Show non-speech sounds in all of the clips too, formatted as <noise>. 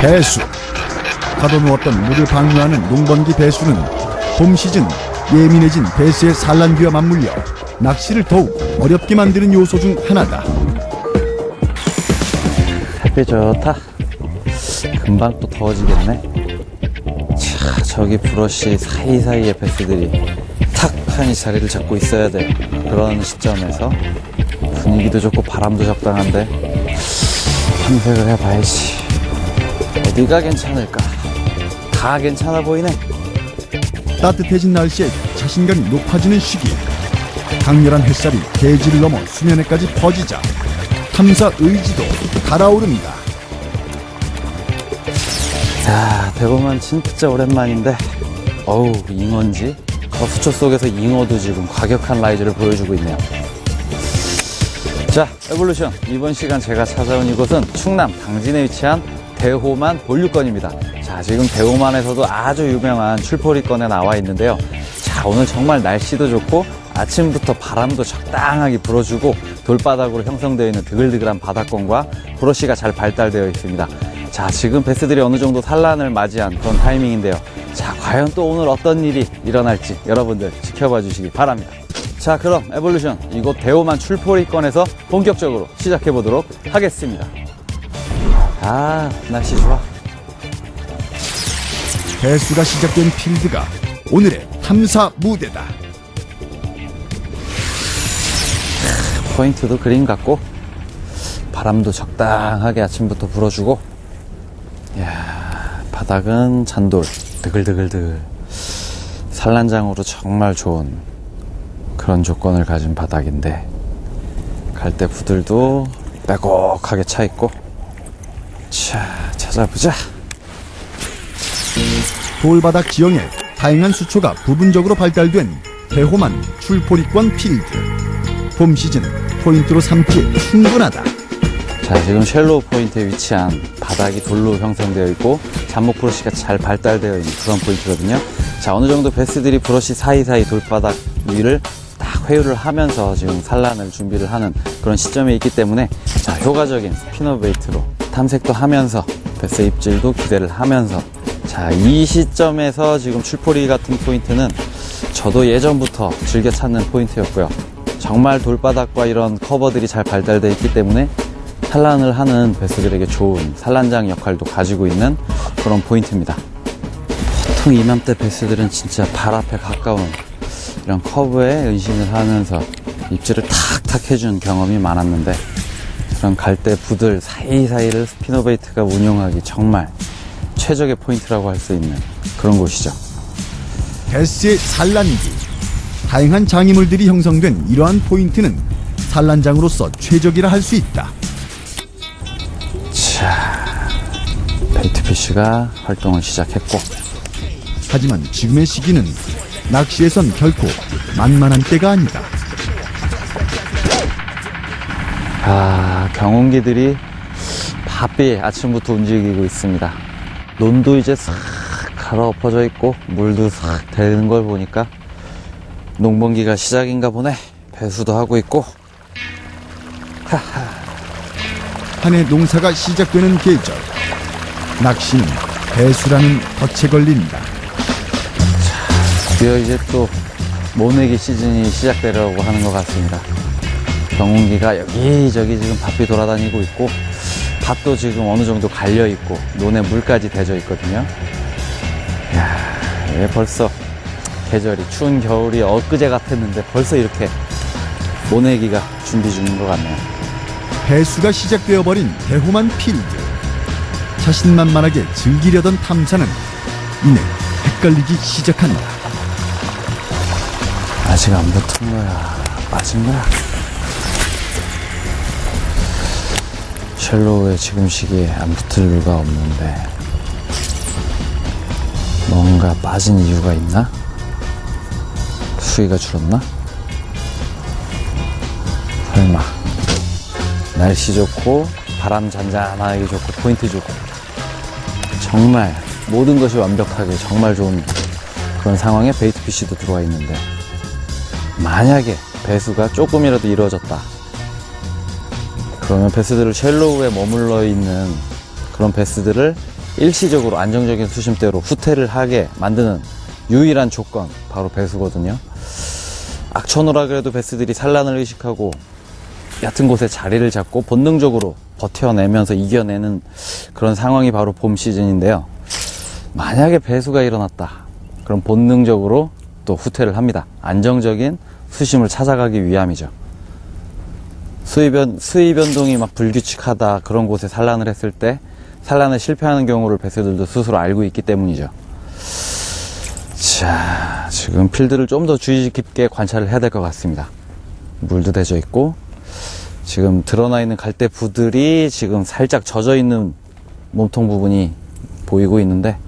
배수 가둬놓았던 물을 방류하는 농번기 배수는 봄 시즌 예민해진 배수의 산란기와 맞물려 낚시를 더욱 어렵게 만드는 요소 중 하나다 햇빛 좋다. 금방 또 더워지겠네. 자, 저기 브러쉬 사이사이에 배스들이 탁 하니 자리를 잡고 있어야 돼. 그런 시점에서 분위기도 좋고 바람도 적당한데 탐색을 해봐야지. 어디가 괜찮을까? 다 괜찮아 보이네. 따뜻해진 날씨에 자신감이 높아지는 시기 강렬한 햇살이 대지를 넘어 수면에까지 퍼지자 탐사 의지도 달아오릅니다 자, 대보면 진짜 오랜만인데, 어우, 잉어인지? 거수초 속에서 잉어도 지금 과격한 라이즈를 보여주고 있네요. 자, 에볼루션. 이번 시간 제가 찾아온 이곳은 충남 당진에 위치한 대호만 본류권입니다. 자, 지금 대호만에서도 아주 유명한 출포리권에 나와 있는데요. 자, 오늘 정말 날씨도 좋고 아침부터 바람도 적당하게 불어주고 돌바닥으로 형성되어 있는 드글드글한 바닷권과 브러쉬가 잘 발달되어 있습니다. 자, 지금 베스들이 어느 정도 산란을 맞이한 그런 타이밍인데요. 자, 과연 또 오늘 어떤 일이 일어날지 여러분들 지켜봐 주시기 바랍니다. 자, 그럼 에볼루션 이곳 대호만 출포리권에서 본격적으로 시작해 보도록 하겠습니다. 아, 날씨 좋아. 배수가 시작된 필드가 오늘의 탐사 무대다 포인트도 그림 같고 바람도 적당하게 아침부터 불어주고 야 바닥은 잔돌 드글드글드글 산란장으로 정말 좋은 그런 조건을 가진 바닥인데 갈대 부들도 빼곡하게 차 있고. 자 찾아보자. 돌바닥 지형에 다양한 수초가 부분적으로 발달된 대호만 출포리권 필드. 봄 시즌 포인트로 삼기에 충분하다. 자, 지금 쉘로우 포인트에 위치한 바닥이 돌로 형성되어 있고 잡목 브러쉬가 잘 발달되어 있는 그런 포인트거든요. 자, 어느 정도 베스들이 브러쉬 사이사이 돌바닥 위를 딱 회유를 하면서 지금 산란을 준비를 하는 그런 시점에 있기 때문에 자, 효과적인 스피너베이트로 탐색도 하면서 베스 입질도 기대를 하면서 자, 이 시점에서 지금 출포리 같은 포인트는 저도 예전부터 즐겨 찾는 포인트였고요. 정말 돌바닥과 이런 커버들이 잘 발달되어 있기 때문에 산란을 하는 배수들에게 좋은 산란장 역할도 가지고 있는 그런 포인트입니다. 보통 이맘때 배수들은 진짜 발 앞에 가까운 이런 커브에 은신을 하면서 입질을 탁탁 해준 경험이 많았는데 그런 갈대 부들 사이사이를 스피너베이트가 운용하기 정말 최적의 포인트라고 할 수 있는 그런 곳이죠. 베스의 산란기. 다양한 장애물들이 형성된 이러한 포인트는 산란장으로서 최적이라 할 수 있다. 자, 베이트피쉬가 활동을 시작했고. 하지만 지금의 시기는 낚시에선 결코 만만한 때가 아니다 아, 경운기들이 바삐 아침부터 움직이고 있습니다. 논도 이제 싹 갈아엎어져 있고 물도 싹 되는 걸 보니까 농번기가 시작인가 보네. 배수도 하고 있고. 한 해 농사가 시작되는 계절 낚시는 배수라는 덫에 걸린다 드디어 이제 또 모내기 시즌이 시작되려고 하는 것 같습니다. 경운기가 여기저기 지금 바삐 돌아다니고 있고 밭도 지금 어느 정도 갈려 있고 논에 물까지 대져 있거든요. 야, 예, 벌써 계절이 추운 겨울이 엊그제 같았는데 벌써 이렇게 모내기가 준비 중인 것 같네요. 배수가 시작되어 버린 대호만 필드 자신만만하게 즐기려던 탐사는 이내 헷갈리기 시작한다 아직 안 붙은 거야. 빠진 거야. 쉘로우에 지금 시기에 안 붙을 이유가 없는데 뭔가 빠진 이유가 있나? 수위가 줄었나? 설마 날씨 좋고 바람 잔잔하게 좋고 포인트 좋고 정말 모든 것이 완벽하게 정말 좋은 그런 상황에 베이트 피쉬도 들어와 있는데 만약에 배수가 조금이라도 이루어졌다. 그러면 베스들을 쉘로우에 머물러 있는 그런 베스들을 일시적으로 안정적인 수심대로 후퇴를 하게 만드는 유일한 조건 바로 배수거든요. 악천후라 그래도 베스들이 산란을 의식하고 얕은 곳에 자리를 잡고 본능적으로 버텨내면서 이겨내는 그런 상황이 바로 봄 시즌인데요. 만약에 배수가 일어났다. 그럼 본능적으로 또 후퇴를 합니다. 안정적인 수심을 찾아가기 위함이죠. 수위 변, 수위 변동이 막 불규칙하다 그런 곳에 산란을 했을 때 산란에 실패하는 경우를 배수들도 스스로 알고 있기 때문이죠. 자, 지금 필드를 좀 더 주의 깊게 관찰을 해야 될 것 같습니다. 물도 대져 있고 지금 드러나 있는 갈대 부들이 지금 살짝 젖어 있는 몸통 부분이 보이고 있는데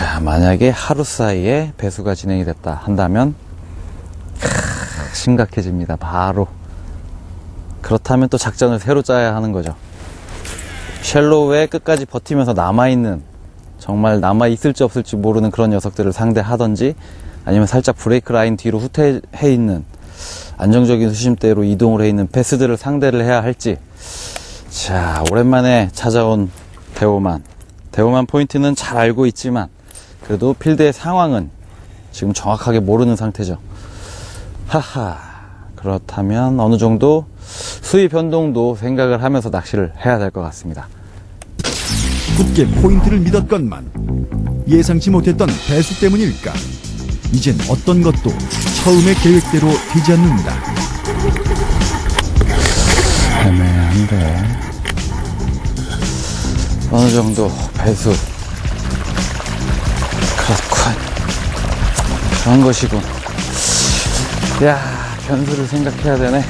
자, 만약에 하루 사이에 배수가 진행이 됐다 한다면 크, 심각해집니다. 바로. 그렇다면 또 작전을 새로 짜야 하는 거죠. 쉘로우에 끝까지 버티면서 남아있는 정말 남아있을지 없을지 모르는 그런 녀석들을 상대하던지 아니면 살짝 브레이크 라인 뒤로 후퇴해 있는 안정적인 수심대로 이동을 해 있는 패스들을 상대를 해야 할지 자 오랜만에 찾아온 대오만 대오만 포인트는 잘 알고 있지만 그래도 필드의 상황은 지금 정확하게 모르는 상태죠. 하하 그렇다면 어느 정도 수위 변동도 생각을 하면서 낚시를 해야 될 것 같습니다. 굳게 포인트를 믿었건만 예상치 못했던 배수 때문일까? 이젠 어떤 것도 처음의 계획대로 되지 않는다. 애매한데. 어느 정도 배수 그런 것이군 야 변수를 생각해야 되네.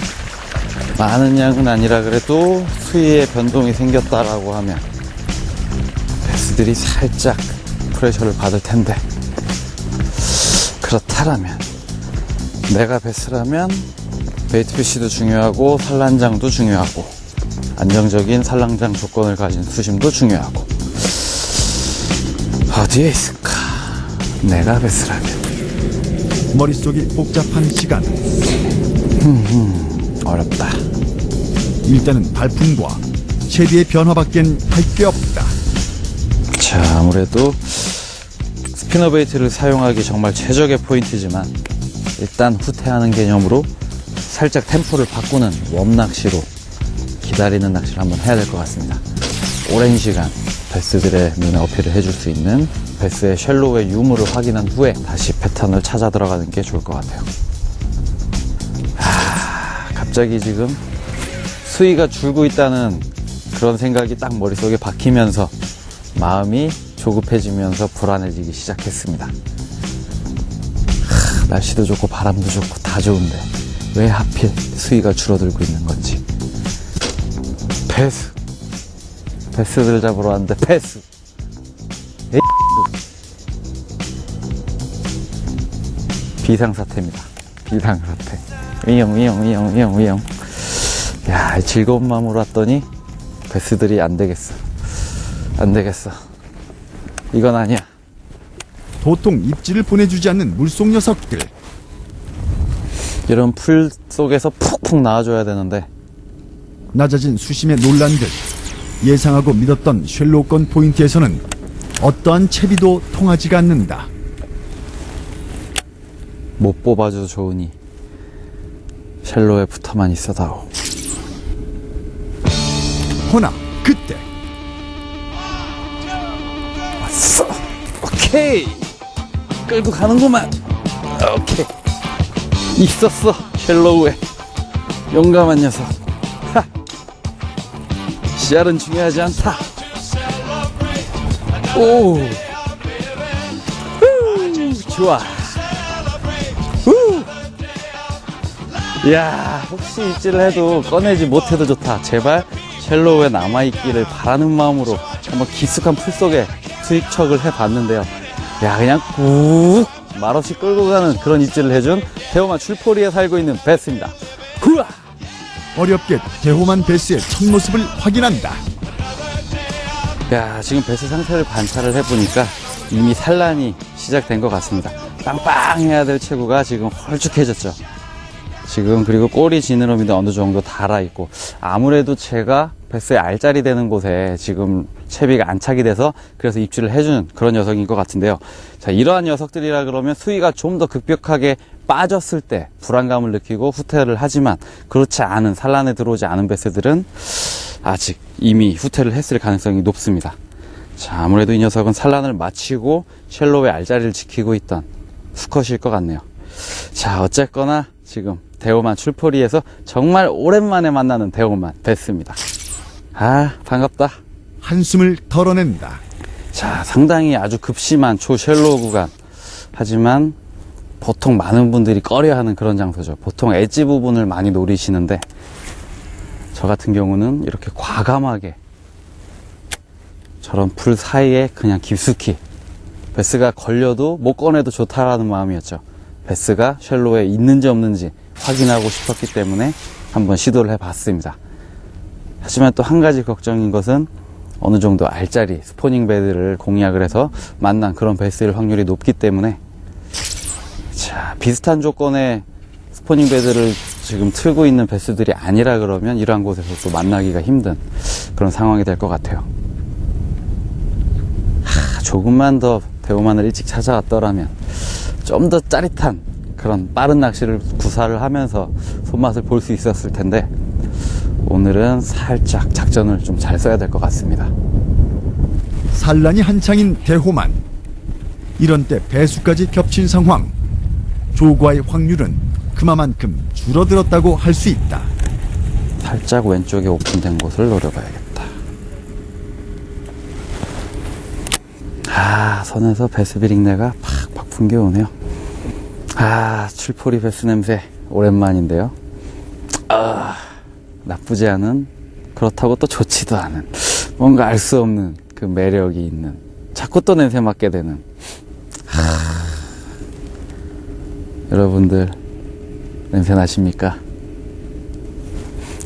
많은 양은 아니라 그래도 수위에 변동이 생겼다라고 하면 배수들이 살짝 프레셔를 받을 텐데. 그렇다라면 내가 배스라면 베이트피쉬도 중요하고 산란장도 중요하고 안정적인 산란장 조건을 가진 수심도 중요하고. 어디에 있을까? 내가 배스라면 머릿속이 복잡한 시간 어렵다. 일단은 발품과 최대의 변화밖엔 할 게 없다 자, 아무래도 스피너 베이트를 사용하기 정말 최적의 포인트지만 일단 후퇴하는 개념으로 살짝 템포를 바꾸는 웜 낚시로 기다리는 낚시를 한번 해야 될 것 같습니다. 오랜 시간 베스들의 눈에 어필을 해줄 수 있는 베스의 쉘로우의 유무를 확인한 후에 다시 패턴을 찾아 들어가는 게 좋을 것 같아요. 하, 갑자기 지금 수위가 줄고 있다는 그런 생각이 딱 머릿속에 박히면서 마음이 조급해지면서 불안해지기 시작했습니다. 하, 날씨도 좋고 바람도 좋고 다 좋은데 왜 하필 수위가 줄어들고 있는 건지. 패스. 패스들 잡으러 왔는데 패스. 비상사태입니다. 비상사태. 위영, 위영, 위영, 위영, 위영. 야, 이 즐거운 마음으로 왔더니 베스들이 안 되겠어. 안 되겠어. 이건 아니야. 도통 입질을 보내주지 않는 물속 녀석들 이런 풀 속에서 푹푹 나와줘야 되는데 낮아진 수심의 논란들 예상하고 믿었던 쉘로건 포인트에서는 어떠한 채비도 통하지가 않는다 못 뽑아줘도 좋으니 쉘로에 붙어만 있어다오. 허나 그때 왔어. 오케이. 끌고 가는구만. 오케이. 있었어. 쉘로우에. 용감한 녀석. 하. 씨알은 중요하지 않다. 오. 후, 좋아. 이야, 혹시 입질을 해도 꺼내지 못해도 좋다. 제발 쉘로우에 남아있기를 바라는 마음으로 한번 깊숙한 풀 속에 수입척을 해봤는데요. 야, 그냥 꾹 말없이 끌고 가는 그런 입질을 해준 대호만 출포리에 살고 있는 베스입니다. 후아! 어렵게 대호만 베스의 첫 모습을 확인한다 야, 지금 베스 상태를 관찰을 해보니까 이미 산란이 시작된 것 같습니다. 빵빵 해야 될 체구가 지금 헐쭉해졌죠. 지금 그리고 꼬리 지느러미도 어느 정도 달아 있고 아무래도 제가 베스의 알짜리 되는 곳에 지금 채비가 안착이 돼서 그래서 입질을 해주는 그런 녀석인 것 같은데요. 자, 이러한 녀석들이라 그러면 수위가 좀 더 급격하게 빠졌을 때 불안감을 느끼고 후퇴를 하지만 그렇지 않은 산란에 들어오지 않은 베스들은 아직 이미 후퇴를 했을 가능성이 높습니다. 자, 아무래도 이 녀석은 산란을 마치고 쉘로의 알자리를 지키고 있던 수컷일 것 같네요. 자, 어쨌거나 지금 대호만 출포리에서 정말 오랜만에 만나는 대호만 베스입니다. 아, 반갑다. 한숨을 털어낸다. 자, 상당히 아주 급심한 초쉘로 구간. 하지만 보통 많은 분들이 꺼려하는 그런 장소죠. 보통 엣지 부분을 많이 노리시는데 저 같은 경우는 이렇게 과감하게 저런 풀 사이에 그냥 깊숙이 베스가 걸려도 못 꺼내도 좋다라는 마음이었죠. 베스가 쉘로에 있는지 없는지 확인하고 싶었기 때문에 한번 시도를 해봤습니다. 하지만 또 한 가지 걱정인 것은 어느 정도 알짜리 스포닝 베드를 공략을 해서 만난 그런 베스일 확률이 높기 때문에 자 비슷한 조건의 스포닝 베드를 지금 틀고 있는 베스들이 아니라 그러면 이러한 곳에서 또 만나기가 힘든 그런 상황이 될 것 같아요. 하, 조금만 더 대우만을 일찍 찾아왔더라면 좀 더 짜릿한 그런 빠른 낚시를 구사를 하면서 손맛을 볼 수 있었을 텐데 오늘은 살짝 작전을 좀 잘 써야 될 것 같습니다. 산란이 한창인 대호만. 이런 때 배수까지 겹친 상황. 조과의 확률은 그만큼 줄어들었다고 할 수 있다. 살짝 왼쪽에 오픈된 곳을 노려봐야겠다. 아, 선에서 베스 비린내가 팍팍 풍겨오네요. 아, 출포리 베스 냄새 오랜만인데요. 아, 나쁘지 않은 그렇다고 또 좋지도 않은 뭔가 알 수 없는 그 매력이 있는 자꾸 또 냄새 맡게 되는 하... 여러분들 냄새 나십니까?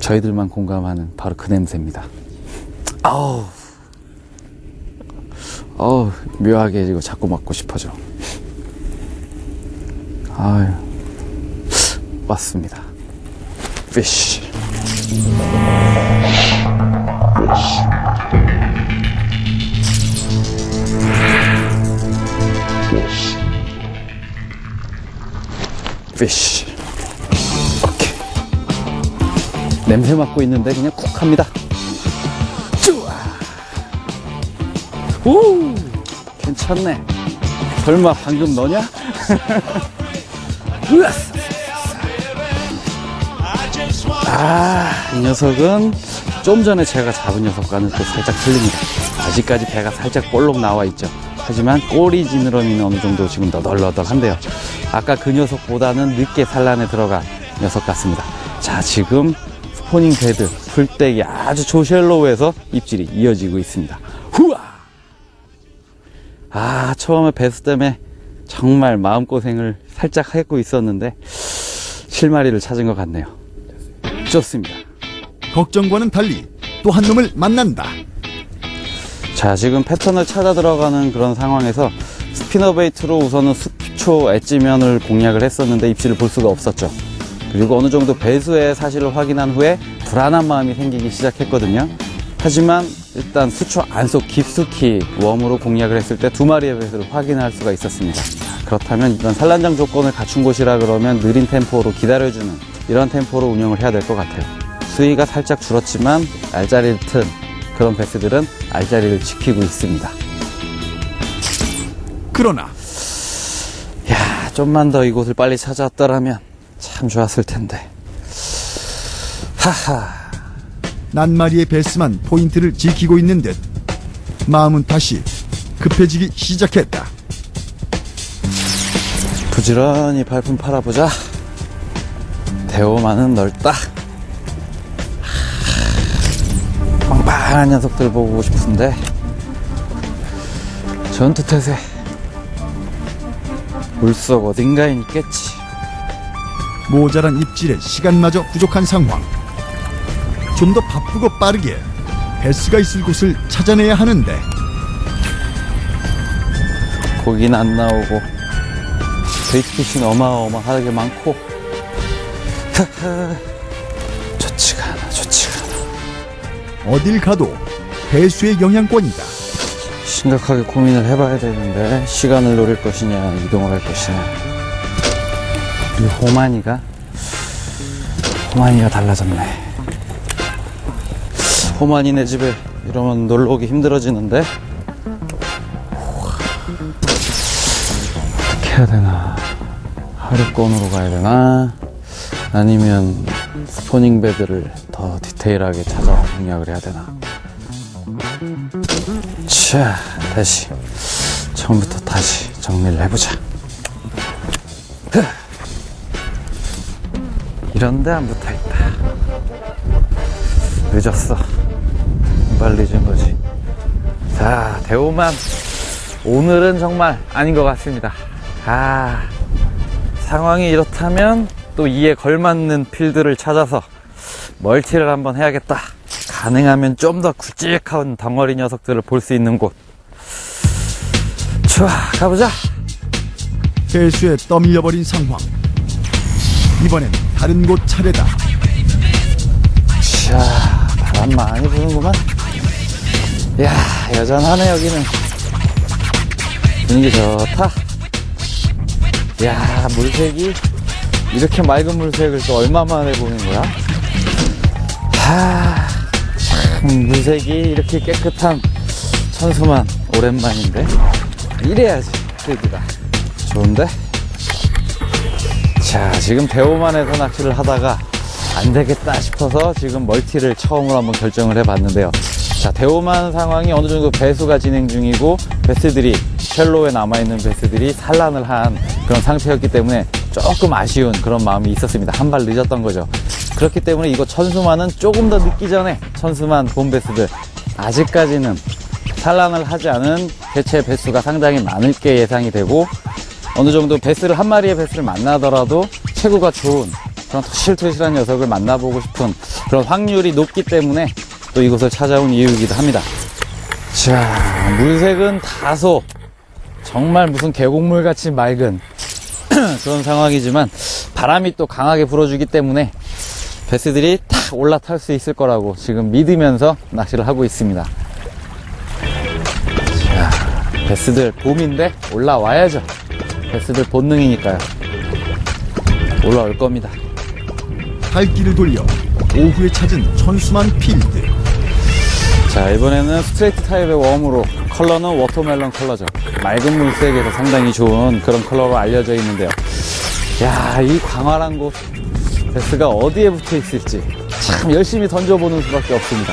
저희들만 공감하는 바로 그 냄새입니다. 아우, 어우, 묘하게 지고 자꾸 맡고 싶어져. 아유, 왔습니다. 피쉬. 피쉬. 오케이. 냄새 맡고 있는데 그냥 쿡 합니다. 좋아. 오, 괜찮네. 설마 방금 너냐? <laughs> 아, 이 녀석은 좀 전에 제가 잡은 녀석과는 또 살짝 틀립니다. 아직까지 배가 살짝 볼록 나와 있죠. 하지만 꼬리 지느러미는 어느 정도 지금 너덜너덜한데요. 아까 그 녀석보다는 늦게 산란에 들어간 녀석 같습니다. 자, 지금 스포닝 베드, 풀떼기 아주 조쉘로우에서 입질이 이어지고 있습니다. 후아! 아, 처음에 베스 때문에 정말 마음고생을 살짝 하고 있었는데 실마리를 찾은 것 같네요. 좋습니다. 걱정과는 달리 또 한 놈을 만난다. 자, 지금 패턴을 찾아 들어가는 그런 상황에서 스피너 베이트로 우선은 수초 엣지면을 공략을 했었는데 입질을 볼 수가 없었죠. 그리고 어느 정도 배수의 사실을 확인한 후에 불안한 마음이 생기기 시작했거든요. 하지만 일단 수초 안속 깊숙이 웜으로 공략을 했을 때 두 마리의 배수를 확인할 수가 있었습니다. 그렇다면 이런 산란장 조건을 갖춘 곳이라 그러면 느린 템포로 기다려주는 이런 템포로 운영을 해야 될 것 같아요. 수위가 살짝 줄었지만 알짜리를 튼 그런 베스들은 알짜리를 지키고 있습니다. 그러나 야, 좀만 더 이곳을 빨리 찾아왔더라면 참 좋았을 텐데. 하하. 낱마리의 베스만 포인트를 지키고 있는 듯 마음은 다시 급해지기 시작했다. 부지런히 발품 팔아보자. 대호만은 넓다. 빵빵한 녀석들 보고 싶은데. 전투 태세. 물속 어딘가에 있겠지. 모자란 입질에 시간마저 부족한 상황. 좀 더 바쁘고 빠르게 베스가 있을 곳을 찾아내야 하는데 고기는 안 나오고 베이트피쉬는 어마어마하게 많고 <laughs> 좋지가 않아, 좋지가 않아. 어딜 가도 배수의 영향권이다. 심각하게 고민을 해봐야 되는데 시간을 노릴 것이냐 이동을 할 것이냐 이 호만이가 호만이가 달라졌네 호만이네 집에 이러면 놀러 오기 힘들어지는데 어떻게 해야 되나 하류권으로 가야 되나 아니면 스포닝 베드를 더 디테일하게 찾아 공략을 해야 되나 자, 다시 처음부터 다시 정리를 해보자. 흐. 이런데 안 붙어있다. 늦었어. 금발 늦은 거지. 자, 대우만 오늘은 정말 아닌 것 같습니다. 아, 상황이 이렇다면 또 이에 걸맞는 필드를 찾아서 멀티를 한번 해야겠다. 가능하면 좀 더 굵직한 덩어리 녀석들을 볼 수 있는 곳. 좋아, 가보자. 배수에 떠밀려버린 상황. 이번엔 다른 곳 차례다. 자, 바람 많이 부는구만. 야, 여전하네, 여기는. 분위기 좋다. 야, 물색이 이렇게 맑은 물색을 또 얼마 만에 보는 거야? 하, 참, 물색이 이렇게 깨끗한 천수만 오랜만인데. 이래야지, 여기가. 좋은데? 자, 지금 대오만에서 낚시를 하다가 안 되겠다 싶어서 지금 멀티를 처음으로 한번 결정을 해봤는데요. 자, 대오만 상황이 어느 정도 배수가 진행 중이고, 베스들이, 쉘로에 남아있는 베스들이 산란을 한 그런 상태였기 때문에 조금 아쉬운 그런 마음이 있었습니다. 한 발 늦었던 거죠. 그렇기 때문에 이거 천수만은 조금 더 늦기 전에 천수만 봄베스들 아직까지는 산란을 하지 않은 개체 배수가 상당히 많을 게 예상이 되고 어느 정도 베스를 한 마리의 베스를 만나더라도 체구가 좋은 그런 토실토실한 녀석을 만나보고 싶은 그런 확률이 높기 때문에 또 이곳을 찾아온 이유이기도 합니다. 자, 물색은 다소 정말 무슨 계곡물 같이 맑은 <clears throat> 그런 상황이지만 바람이 또 강하게 불어주기 때문에 베스들이 탁 올라탈 수 있을 거라고 지금 믿으면서 낚시를 하고 있습니다. 자, 베스들 봄인데 올라와야죠. 베스들 본능이니까요. 올라올 겁니다. 갈 길을 돌려 오후에 찾은 천수만 필드. 자, 이번에는 스트레이트 타입의 웜으로 컬러는 워터멜론 컬러죠. 맑은 물색에서 상당히 좋은 그런 컬러로 알려져 있는데요. 야, 이 광활한 곳 베스가 어디에 붙어 있을지 참 열심히 던져보는 수밖에 없습니다.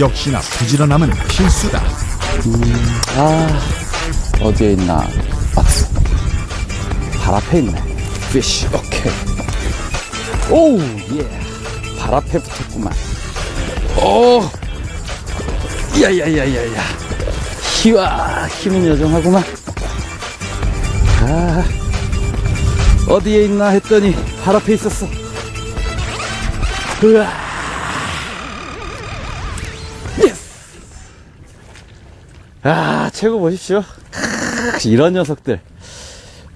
역시나 부지런함은 필수다. 아, 어디에 있나? 박스. 발 앞에 있네. 피쉬, 오케이. 오우, 예. 발 앞에 붙었구만. 오! 야야야야야. 희와, 힘은 여정하구만. 아, 어디에 있나 했더니 발 앞에 있었어. 으아. 예스! 아, 최고 보십시오. 크으, 이런 녀석들.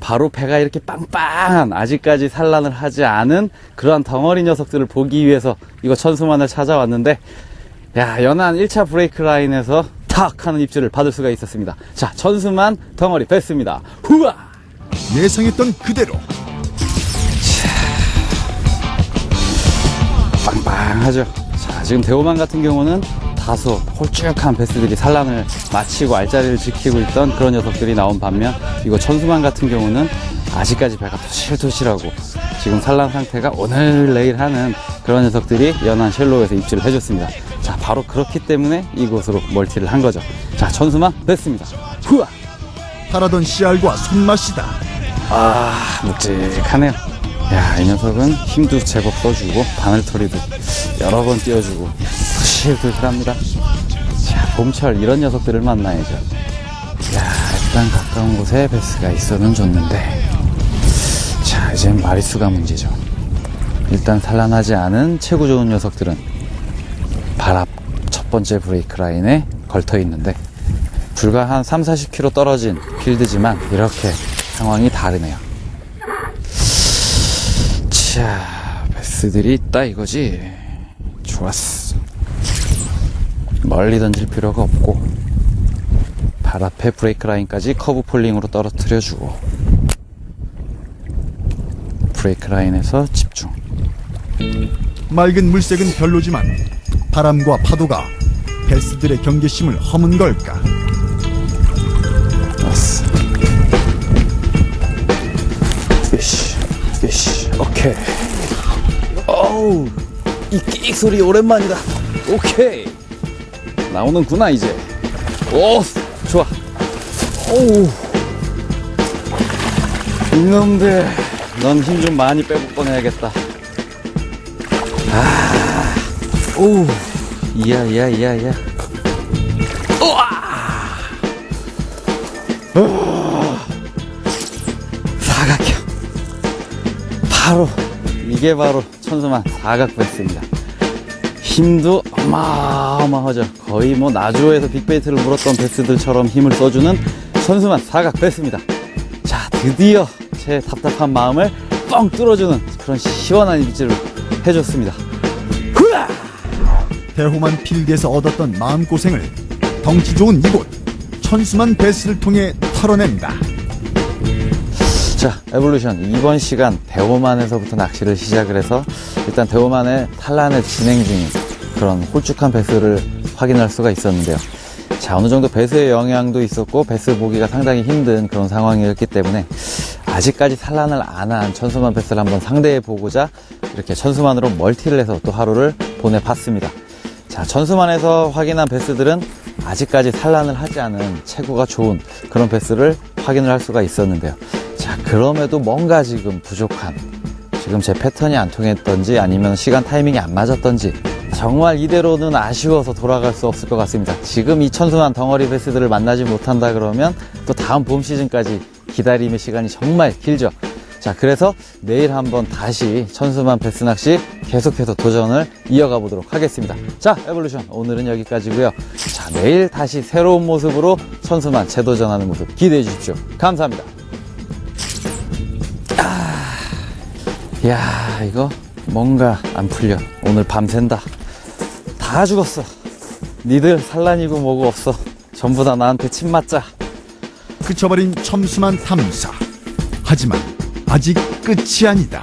바로 배가 이렇게 빵빵한, 아직까지 산란을 하지 않은 그러한 덩어리 녀석들을 보기 위해서 이거 천수만을 찾아왔는데, 야, 연한 1차 브레이크 라인에서 탁 하는 입질을 받을 수가 있었습니다. 자, 천수만 덩어리 뺐습니다. 후아! 예상했던 그대로 빵빵하죠. 자, 지금 대호만 같은 경우는 다소 홀쭉한 베스들이 산란을 마치고 알자리를 지키고 있던 그런 녀석들이 나온 반면 이거 천수만 같은 경우는 아직까지 배가 토실토실하고 지금 산란 상태가 오늘 내일 하는 그런 녀석들이 연한 쉘로에서 입질을 해줬습니다. 자, 바로 그렇기 때문에 이곳으로 멀티를 한 거죠. 자, 천수만 뺐습니다. 후아! 바라던 씨알과 손맛이다. 아, 묵직하네요. 야, 이 녀석은 힘도 제법 써주고, 바늘털이도 여러 번 띄워주고, 푸실푸실합니다. 자, 봄철 이런 녀석들을 만나야죠. 야, 일단 가까운 곳에 베스가 있어는 좋는데, 자, 이젠 마리수가 문제죠. 일단 산란하지 않은 체구 좋은 녀석들은 발 앞 첫 번째 브레이크 라인에 걸터 있는데, 불과 한 3, 40km 떨어진 필드지만 이렇게 상황이 다르네요. 자, 베스들이 있다 이거지. 좋았어. 멀리 던질 필요가 없고 발 앞에 브레이크 라인까지 커브 폴링으로 떨어뜨려 주고 브레이크 라인에서 집중. 맑은 물색은 별로지만 바람과 파도가 베스들의 경계심을 허문 걸까? 왔어. 으쌰, 으쌰, 오케이. 어우, 이끽 소리 오랜만이다. 오케이. 나오는구나, 이제. 오, 좋아. 오우. 이놈들, 넌 힘 좀 많이 빼고 꺼내야겠다. 아, 오우. 이야, 이야, 이야, 이야. 사각형. 바로 이게 바로 천수만 사각 베스입니다. 힘도 어마어마하죠. 거의 뭐 나주에서 빅베이트를 물었던 베스들처럼 힘을 써주는 천수만 사각 베스입니다. 자, 드디어 제 답답한 마음을 뻥 뚫어주는 그런 시원한 입질을 해줬습니다. 대호만 필드에서 얻었던 마음고생을 덩치 좋은 이곳 천수만 베스를 통해 털어낸다. 자, 에볼루션. 이번 시간 대오만에서부터 낚시를 시작을 해서 일단 대오만의 탈란에 진행 중인 그런 홀쭉한 배스를 확인할 수가 있었는데요. 자, 어느 정도 배스의 영향도 있었고 배스 보기가 상당히 힘든 그런 상황이었기 때문에 아직까지 산란을 안 한 천수만 배스를 한번 상대해 보고자 이렇게 천수만으로 멀티를 해서 또 하루를 보내봤습니다. 자, 천수만에서 확인한 베스들은 아직까지 산란을 하지 않은 체구가 좋은 그런 베스를 확인을 할 수가 있었는데요. 자, 그럼에도 뭔가 지금 부족한, 지금 제 패턴이 안 통했던지 아니면 시간 타이밍이 안 맞았던지 정말 이대로는 아쉬워서 돌아갈 수 없을 것 같습니다. 지금 이 천수만 덩어리 베스들을 만나지 못한다 그러면 또 다음 봄 시즌까지 기다림의 시간이 정말 길죠. 자, 그래서 내일 한번 다시 천수만 베스 낚시 계속해서 도전을 이어가 보도록 하겠습니다. 자, 에볼루션 오늘은 여기까지고요. 자, 내일 다시 새로운 모습으로 천수만 재도전하는 모습 기대해 주십시오. 감사합니다. 아, 야, 이거 뭔가 안 풀려. 오늘 밤샌다. 다 죽었어. 니들 산란이고 뭐고 없어. 전부 다 나한테 침 맞자. 그쳐버린 첨수만 탐사. 하지만 아직 끝이 아니다.